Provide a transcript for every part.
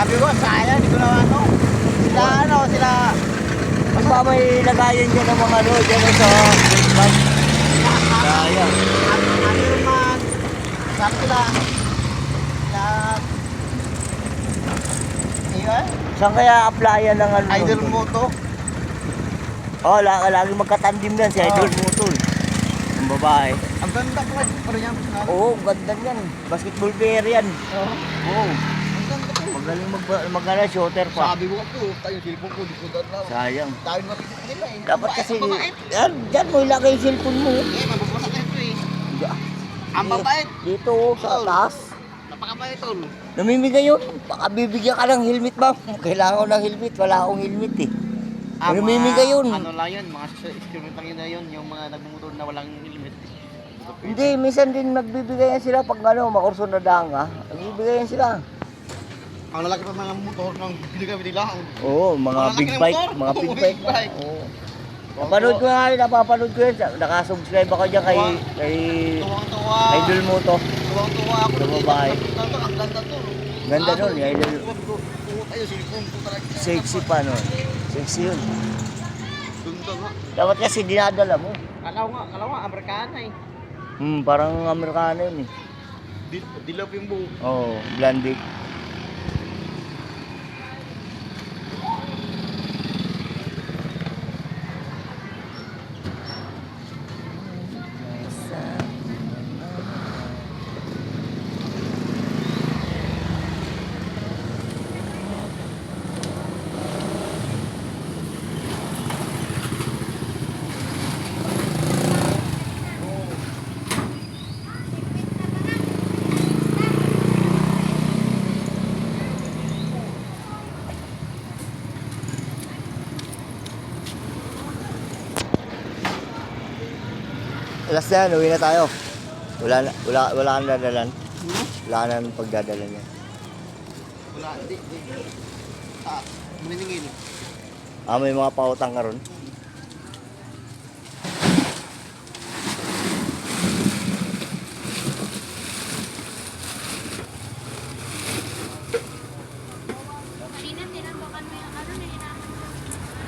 Sabi ko, sayang, hindi ko na ano. Sila ano, sila... Mas ba may lagayan dyan ng mga ano dyan sa Christmas? Sayang. Ano yung man. Sabi ko lang. Na... Iyon, Saan kaya applyan ng ano? idol nun? mo to. Oh, lagi, lagi magkatandim yan si. Idol Mutol. Ang babae. Ang ganda pa rin yan. Oo, ganda yan. Basketball player yan. Oo. Oo. Ang ganda ko. Magaling mag, mag ano, shooter pa. Sabi ko ko, tayo cellphone ko, di ko dala. Sayang. Tayo makikita nila eh. Dapat kasi, ang yan, dyan mo ilagay yung cellphone mo. Eh, mababasa na ito eh. Ang Di- mabait. Dito, sa taas. Napakabait tol. Namimigay yun. Baka bibigyan ka ng helmet ba? Kailangan ko ng helmet. Wala akong helmet eh. Ah, Namimigay yun. Ano lang yun, mga experiment lang yun na yun, yung mga nagmumotor na walang helmet. Hindi, minsan din nagbibigay sila pag ano, makurso na danga. Nagbibigay yan sila. Ang lalaki pa mga motor ng binigay nila. Oo, mga Ang big ng bike. motor. Mga big Oo, bike. big bike. Oo. Napanood ko nga yun, napapanood ko yun. Nakasubscribe ako dyan kay, kay Tuwang-tuwa. Idol mo to. Tuwang-tuwa ako. Sa babae. Nakita ko, Ang ganda to. Ganda Ah, nun, yung idol. Sabi ko, "Oo, tayo, cellphone ko talaga. Sexy pa nun. Sexy yun. Ganda nga. Dapat kasi dinadala mo. Kalaw nga, kalaw nga, Amerikana eh. Hmm, parang Amerikano yun eh. Di- Dilaw yung buhok. Oo, oh, blondie. Alas na yan, uwi na tayo. Wala na, wala, wala kang dadalan. Wala ka na pagdadala niya. Wala, hindi, hindi. Ah, maniningin. Ah, may mga pautang ka ron. Kanina tinambakan mo yung ano na.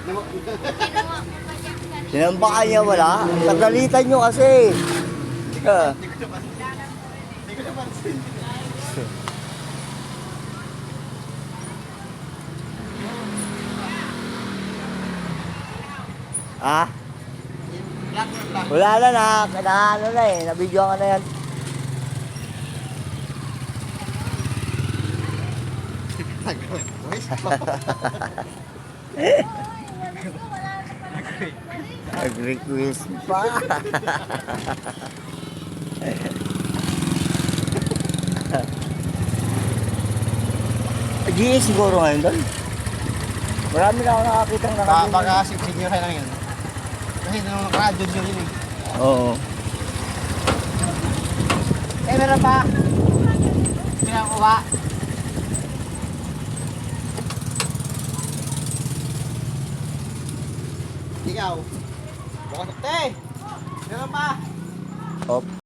Nawa- Ginawa Sinambakan niya wala. Tagalitan nyo kasi. Ah. Hindi ko naman. Hindi ko napansin. Ah, na black. wala na na. Na ano na eh. Nabidyo ka na yan. Nag-request pa. GS siguro ngayon doon. Marami na ako nakakita ng Baka, nakabili. baka senior high lang yun. Kasi nung nakaka-junior yun eh. Oo. Eh, meron pa. Pinakuha. Ikaw. Bukas. Te! Meron pa. Op.